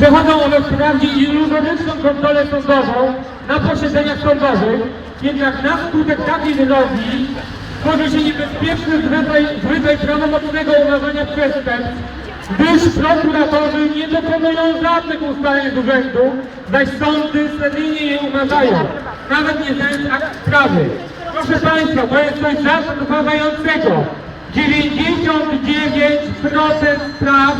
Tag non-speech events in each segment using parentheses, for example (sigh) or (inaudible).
Przechodzą one wprawdzie iluzoryczną kontrolę sądową na posiedzeniach sądowych, jednak na skutek takiej drogi tworzy się niebezpieczny zryzaj prawomocnego umarzania przestępstw, gdyż prokuratorzy nie dokonują żadnych ustaleń z urzędu, zaś sądy seryjnie je umarzają, nawet nie znając akt sprawy. Proszę Państwa, to jest coś zatrważającego. 99% spraw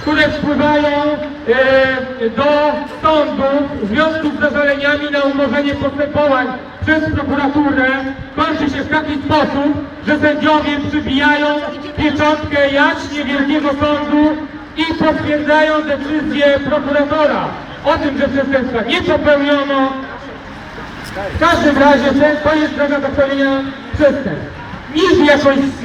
które wpływają e, do sądów w związku z zażaleniami na umorzenie postępowań przez prokuraturę kończy się w taki sposób, że sędziowie przybijają pieczątkę jaśnie Wielkiego Sądu i potwierdzają decyzję prokuratora o tym, że przestępstwa nie popełniono. W każdym razie to jest droga do pełnienia przestępstw. Nikt jakoś z,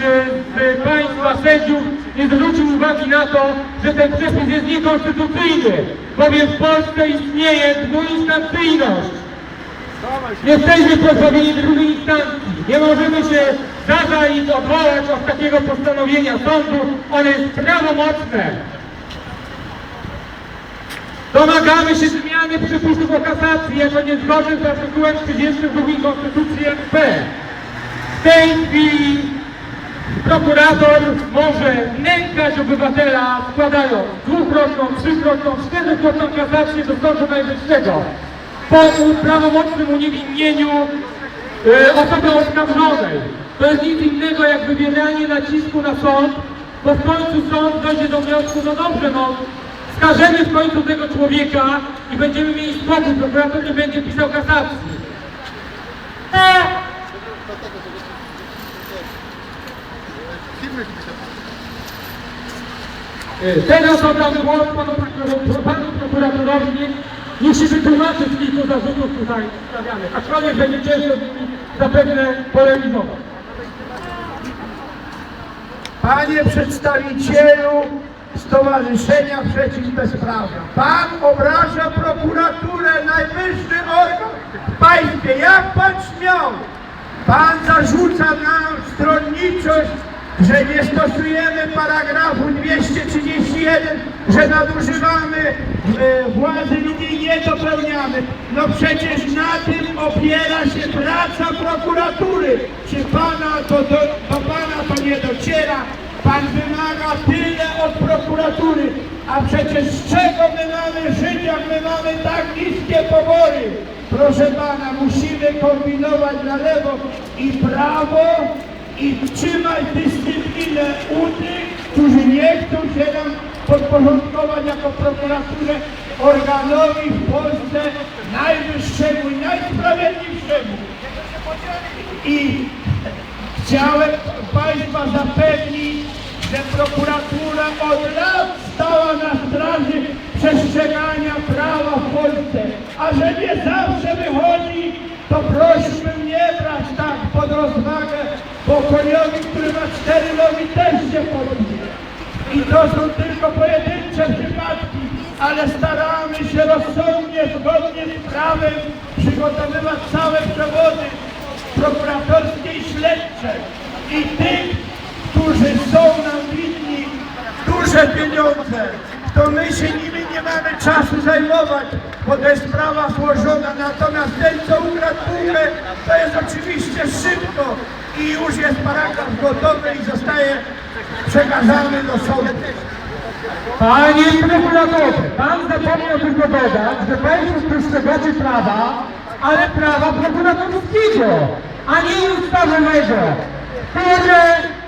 z Państwa sędziów nie zwrócił uwagi na to, że ten przepis jest niekonstytucyjny, bowiem w Polsce istnieje dwuinstancyjność. Jesteśmy pozbawieni drugiej instancji. Nie możemy się zażalić, odwołać od takiego postanowienia sądu. Ono jest prawomocne. Domagamy się zmiany przepisów o kasacji jako niezgodnych z artykułem 32 Konstytucji RP. Tej prokurator może nękać obywatela składając dwukrotną, trzykrotną, czterokrotną kasację do Sądu Najwyższego po prawomocnym uniewinnieniu e, osoby oskarżonej. To jest nic innego jak wywieranie nacisku na sąd, bo w końcu sąd dojdzie do wniosku, no dobrze, no skażemy w końcu tego człowieka i będziemy mieli spokój, prokurator nie będzie pisał kasacji. Teraz oddam głos panu, panu prokuratorowi, niech się wytłumaczy z kilku zarzutów tutaj stawianych, aczkolwiek będzie ciężko z nimi zapewne polemizować. Panie przedstawicielu Stowarzyszenia Przeciw Bezprawia, Pan obraża prokuraturę, najwyższy organ w państwie. Jak Pan śmiał? Pan zarzuca nam stronniczość, że nie stosujemy paragrafu 231, że nadużywamy e, władzy i nie dopełniamy. No przecież na tym opiera się praca prokuratury. Czy Pana to do, do Pana to nie dociera? Pan wymaga tyle od prokuratury, a przecież z czego my mamy żyć, jak my mamy tak niskie pobory? Proszę Pana, musimy kombinować na lewo i prawo i trzymać dyscyplinę u tych, którzy nie chcą się nam podporządkować jako prokuraturę organowi w Polsce najwyższemu i najsprawiedliwszemu. I chciałem Państwa zapewnić, że prokuratura od lat stała na straży przestrzegania prawa w Polsce, a że nie zawsze wychodzi, to prosiłbym nie brać tak pod rozwagę, bo koniowi, który ma cztery nogi też się podbije. I to są tylko pojedyncze przypadki, ale staramy się rozsądnie, zgodnie z prawem przygotowywać całe przewody prokuratorskie i śledcze. I tych, którzy są nam winni duże pieniądze, to my się nimi nie mamy czasu zajmować, bo to jest sprawa złożona, natomiast ten, co ukradł to jest oczywiście szybko i już jest paragraf gotowy i zostaje przekazany do sądu. Panie prokuratorze, pan zapomniał tylko dodać, że państwo przestrzegacie prawa, ale prawa prokuratorskiego, a nie ustawowego, które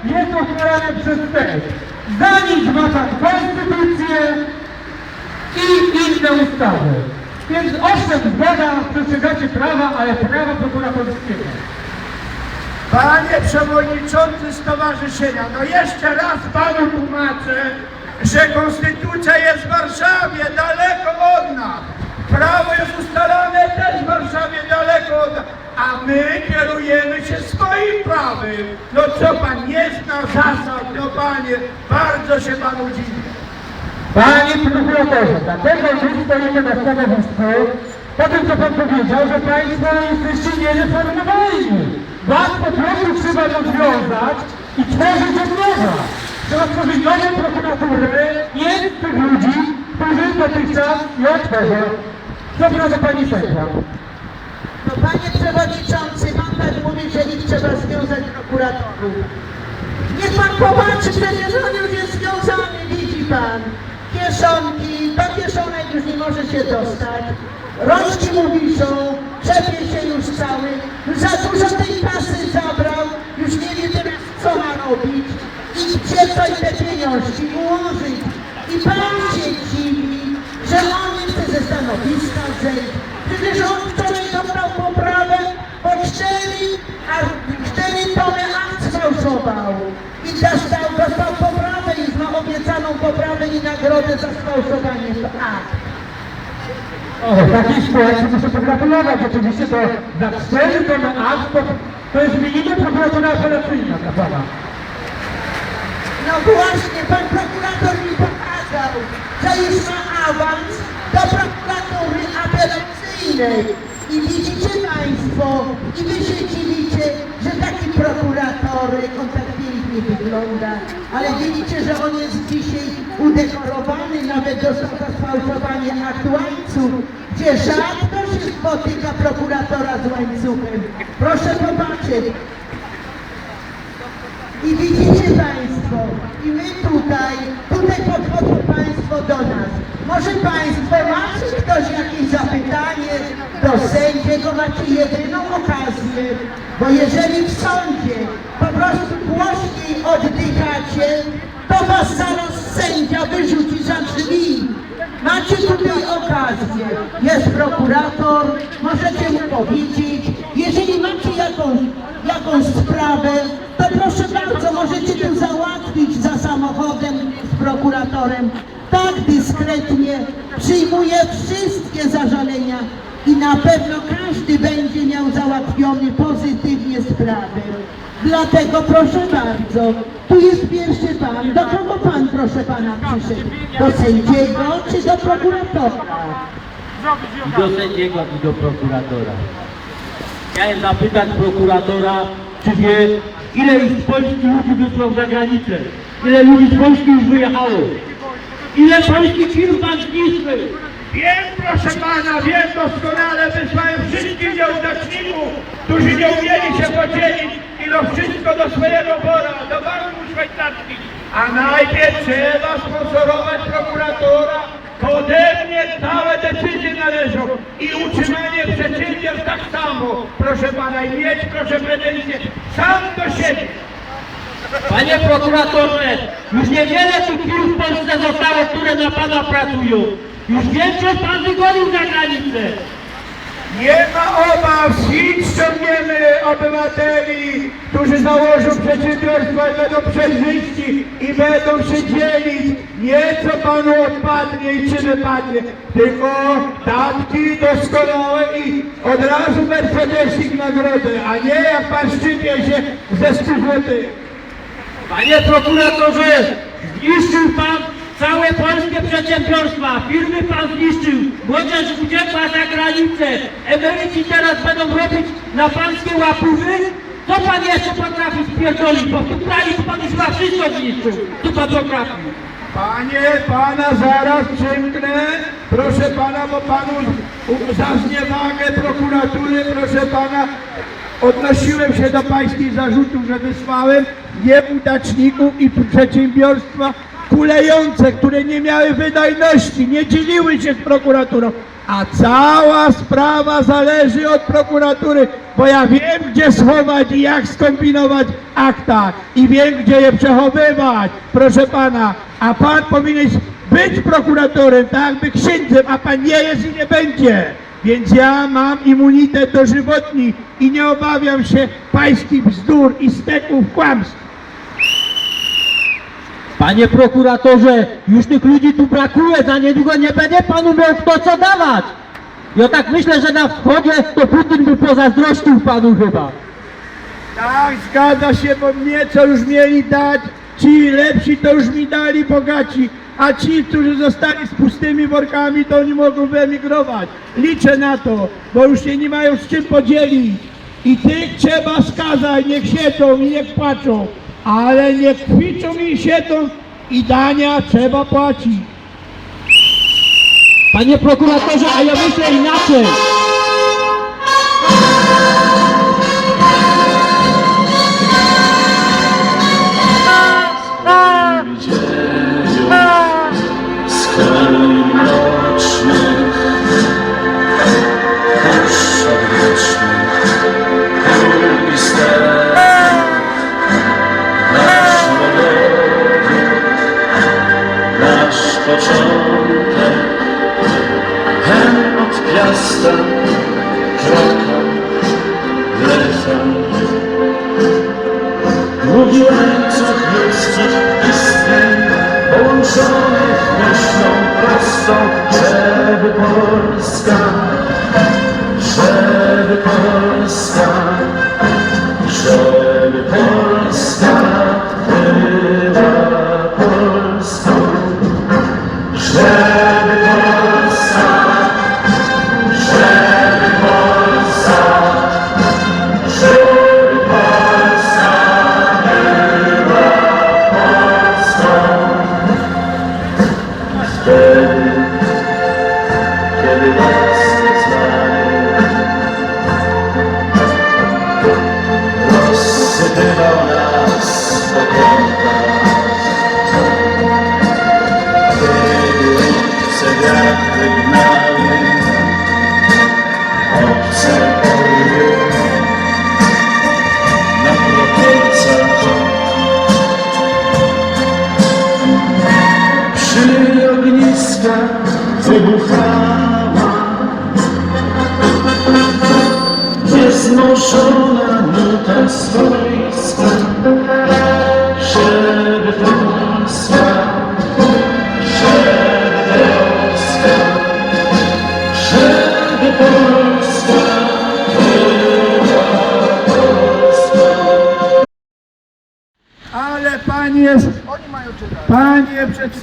jest uchwalane przez Sejm. Za nic ma pan konstytucję i inne ustawy. Więc owszem, zgoda, przestrzegacie prawa, ale prawa prokuratorskiego. Panie Przewodniczący Stowarzyszenia, no jeszcze raz Panu tłumaczę, że Konstytucja jest w Warszawie, daleko od nas. Prawo jest ustalane też w Warszawie, daleko od nas. A my kierujemy się swoim prawem. No co Pan nie zna zasad, no Panie, bardzo się Panu dziwię. Panie prokuratorze, dlatego my stoimy na stanowisku, po tym co pan powiedział, że państwo jesteście niereformowalni. Was po prostu trzeba rozwiązać i tworzyć od nowa. Trzeba stworzyć nową prokuraturę, nie tych ludzi, którzy dotychczas czas i otworzę. Zapraszam pani sędzia. No panie przewodniczący, pan tak mówi, że ich trzeba związać prokuratorów. Niech pan popatrzy, przecież on już jest związany, widzi pan. Kieszonki, do kieszonek już nie może się dostać. Rączki mu wiszą, się już cały. Już za dużo tej kasy zabrał, już nie wie teraz co ma robić. I gdzie coś te pieniążki ułożyć. I pan się dziwi, że on nie chce ze stanowiska zejść. Przecież on wczoraj dostał poprawę, bo cztery, a cztery tony akt sfałszował. I dostał, dostał poprawę ma obiecaną poprawę i nagrodę za sfałszowanie akt. O, takiej sytuacji muszę pogratulować. Oczywiście to za cztery tony akt to, to jest minimum prokuratura apelacyjna dla pana. No właśnie, pan prokurator mi pokazał, że już ma awans do prokuratury apelacyjnej. I widzicie Państwo, i Wy się dziwicie, że taki prokurator, on tak pięknie wygląda, ale widzicie, że on jest dzisiaj udekorowany, nawet dostał za sfałszowanie aktu łańcuch, gdzie rzadko się spotyka prokuratora z łańcuchem. Proszę popatrzeć, i widzicie Państwo, i my tutaj, tutaj podchodzą Państwo do nas. Może Państwo macie ktoś jakieś zapytanie do sędziego, macie jedyną okazję, bo jeżeli w sądzie po prostu to Was zaraz sędzia wyrzuci za drzwi. Macie tutaj okazję, jest prokurator, możecie mu powiedzieć, jeżeli macie jakąś, jakąś sprawę, to proszę bardzo, możecie tu załatwić za samochodem z prokuratorem. Tak dyskretnie przyjmuje wszystkie zażalenia i na pewno każdy będzie miał załatwiony pozytywnie sprawę. Dlatego proszę bardzo, tu jest pierwszy pan. Do kogo pan proszę pana przyszedł? Do sędziego czy do prokuratora? do sędziego i do prokuratora. Chciałem zapytać prokuratora, czy wie, ile już z Polski ludzi wysłał za granicę? Ile ludzi z Polski już wyjechało? Ile polskich firm pan zniszczył? Wiem, proszę pana, wiem doskonale, wysłałem wszystkich nieudaczników, którzy nie umieli się podzielić i no wszystko do swojego wora, do banku szwajcarskich. A najpierw trzeba sponsorować prokuratora, to ode mnie całe decyzje należą i utrzymanie przedsiębiorstw tak samo. Proszę pana, i mieć proszę pretensje sam do siebie. Panie prokuratorze, już niewiele tych firm w Polsce zostało, które na pana pracują. Już większość pan wygonił za granicę. Nie ma obaw, nic ściągniemy obywateli, którzy założą przedsiębiorstwa i będą przejrzyści i będą się dzielić. Nie co panu odpadnie i czy wypadnie, tylko datki doskonałe i od razu Mercedesik nagrodę, a nie jak pan szczypie się ze 100 złotych. Panie prokuratorze, zniszczył pan całe polskie przedsiębiorstwa, firmy pan zniszczył, młodzież uciekła za granicę, emeryci teraz będą robić na pańskie łapówy? Co pan jeszcze potrafi spierdolić, bo kraju to pan już ma wszystko zniszczył, co pan potrafi. Panie, pana zaraz przymknę. Proszę pana, bo panu u- za zniewagę prokuratury, proszę pana, odnosiłem się do pańskich zarzutów, że wysłałem nieudaczników i przedsiębiorstwa kulejące, które nie miały wydajności, nie dzieliły się z prokuraturą. A cała sprawa zależy od prokuratury, bo ja wiem, gdzie schować i jak skombinować akta i wiem, gdzie je przechowywać, proszę pana. A pan powinien być prokuratorem, tak jakby księdzem, a pan nie jest i nie będzie. Więc ja mam immunitet dożywotni i nie obawiam się pańskich bzdur i steków kłamstw. Panie prokuratorze, już tych ludzi tu brakuje, za niedługo nie będzie panu miał kto co dawać. Ja tak myślę, że na wschodzie to Putin by pozazdrościł panu chyba. Tak, zgadza się, bo mnie co już mieli dać, ci lepsi to już mi dali bogaci, a ci, którzy zostali z pustymi workami, to oni mogą wyemigrować. Liczę na to, bo już się nie mają z czym podzielić. I tych trzeba skazać, niech siedzą i niech płaczą, ale niech kwiczą i siedzą i dania trzeba płacić. Panie prokuratorze, a ja myślę inaczej. Mówiłem, co jest, co istnieje, połączone w myślą.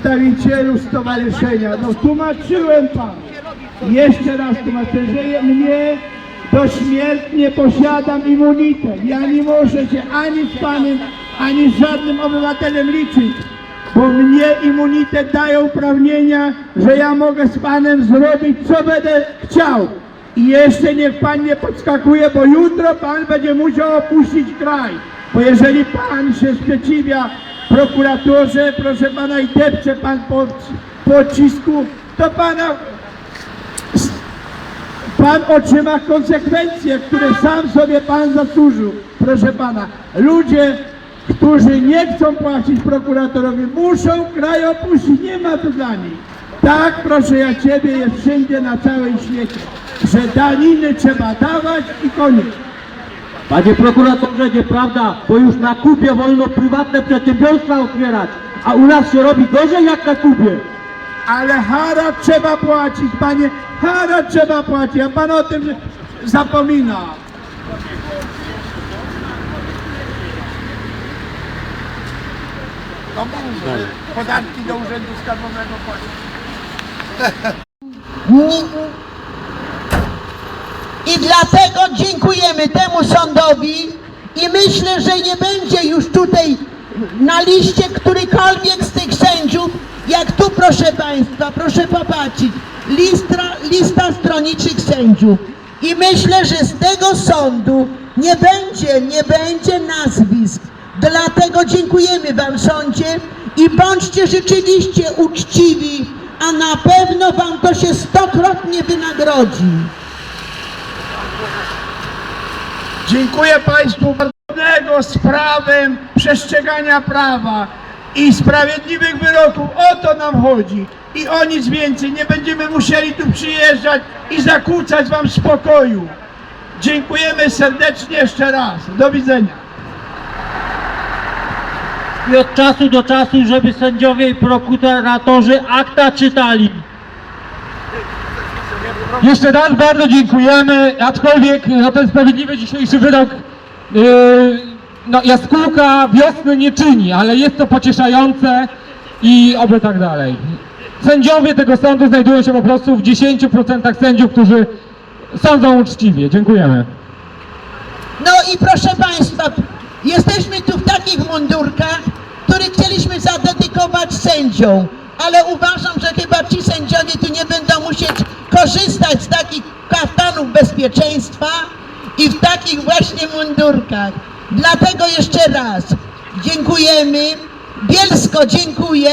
Przedstawicielu stowarzyszenia, no tłumaczyłem panu, jeszcze raz tłumaczę, że mnie dośmiertnie posiadam immunitet. Ja nie muszę się ani z panem, ani z żadnym obywatelem liczyć, bo mnie immunitet daje uprawnienia, że ja mogę z panem zrobić co będę chciał. I jeszcze niech pan nie podskakuje, bo jutro pan będzie musiał opuścić kraj. Bo jeżeli pan się sprzeciwia prokuraturze, proszę pana, i depcze pan po pocisku, to pana Pan otrzyma konsekwencje, które sam sobie pan zasłużył. Proszę pana, ludzie, którzy nie chcą płacić prokuratorowi, muszą kraj opuścić. Nie ma tu dla nich. Tak, proszę ja ciebie, jest wszędzie na całym świecie, że daniny trzeba dawać i koniec. Panie prokuratorze, nieprawda, bo już na Kubie wolno prywatne przedsiębiorstwa otwierać, a u nas się robi gorzej jak na Kubie. Ale haracz trzeba płacić, panie, haracz trzeba płacić, a pan o tym zapomina. No mówmy, podatki do Urzędu Skarbowego (laughs) płacić. I dlatego dziękujemy temu sądowi i myślę, że nie będzie już tutaj na liście którykolwiek z tych sędziów, jak tu proszę Państwa, proszę popatrzeć, lista, lista stroniczych sędziów. I myślę, że z tego sądu nie będzie, nie będzie nazwisk. Dlatego dziękujemy Wam sądzie i bądźcie rzeczywiście uczciwi, a na pewno Wam to się stokrotnie wynagrodzi. Dziękuję Państwu bardzo z prawem przestrzegania prawa i sprawiedliwych wyroków. O to nam chodzi. I o nic więcej. Nie będziemy musieli tu przyjeżdżać i zakłócać Wam spokoju. Dziękujemy serdecznie jeszcze raz. Do widzenia. I od czasu do czasu, żeby sędziowie i prokuratorzy akta czytali. Jeszcze raz bardzo dziękujemy, aczkolwiek na ten sprawiedliwy dzisiejszy wyrok yy, no, jaskółka wiosny nie czyni, ale jest to pocieszające i oby tak dalej. Sędziowie tego sądu znajdują się po prostu w 10% sędziów, którzy sądzą uczciwie. Dziękujemy. No i proszę Państwa, jesteśmy tu w takich mundurkach, które chcieliśmy zadedykować sędziom, ale uważam, że chyba ci sędziowie tu nie będą musieli korzystać z takich kaftanów bezpieczeństwa i w takich właśnie mundurkach. Dlatego jeszcze raz dziękujemy. Bielsko dziękuję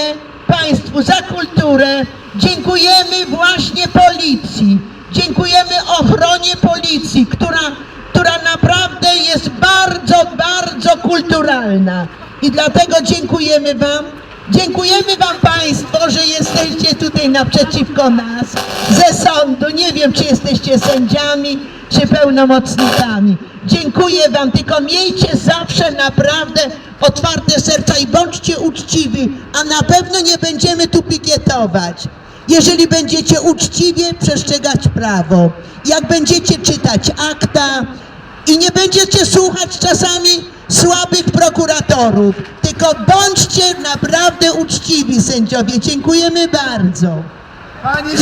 Państwu za kulturę. Dziękujemy właśnie policji. Dziękujemy ochronie policji, która, która naprawdę jest bardzo, bardzo kulturalna. I dlatego dziękujemy Wam. Dziękujemy Wam Państwo, że jesteście tutaj naprzeciwko nas ze sądu. Nie wiem, czy jesteście sędziami, czy pełnomocnikami. Dziękuję Wam, tylko miejcie zawsze naprawdę otwarte serca i bądźcie uczciwi, a na pewno nie będziemy tu pikietować. Jeżeli będziecie uczciwie przestrzegać prawo, jak będziecie czytać akta i nie będziecie słuchać czasami słabych prokuratorów, tylko bądźcie naprawdę uczciwi sędziowie. Dziękujemy bardzo. Panie...